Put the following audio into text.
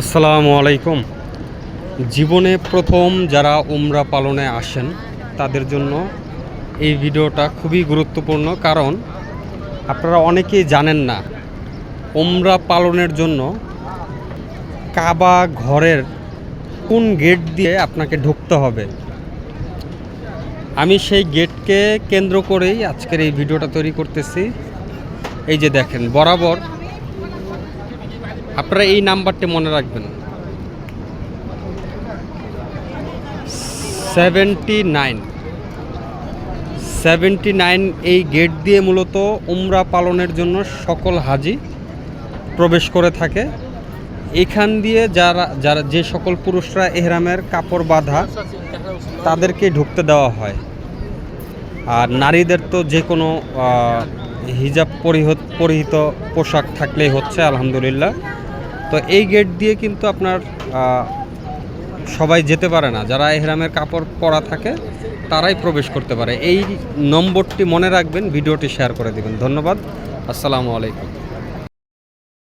আসসালামু আলাইকুম। জীবনে প্রথম যারা উমরা পালনে আসেন, তাদের জন্য এই ভিডিওটা খুবই গুরুত্বপূর্ণ কারণ আপনারা অনেকেই জানেন না, উমরা পালনের জন্য কাবা ঘরের কোন গেট দিয়ে আপনাকে ঢুকতে হবে। আমি সেই গেটকে কেন্দ্র করেই আজকের এই ভিডিওটা তৈরি করতেছি। এই যে দেখেন, বরাবর আপনারা এই নাম্বারটি মনে রাখবেন। সেভেন্টি নাইন নাইন এই গেট দিয়ে মূলত উমরা পালনের জন্য সকল হাজি প্রবেশ করে থাকে। এখান দিয়ে যারা যারা, যে সকল পুরুষরা এহরামের কাপড় বাঁধা, তাদেরকে ঢুকতে দেওয়া হয়। আর নারীদের তো যে কোনো হিজাব পরিহিত পরিহিত পোশাক থাকলেই হচ্ছে, আলহামদুলিল্লাহ। তো এই গেট দিয়ে কিন্তু আপনার সবাই যেতে পারে না। যারা এহরামের কাপড় পরা থাকে, তারাই প্রবেশ করতে পারে। এই নম্বরটি মনে রাখবেন, ভিডিওটি শেয়ার করে দেবেন। ধন্যবাদ। আসসালামু আলাইকুম।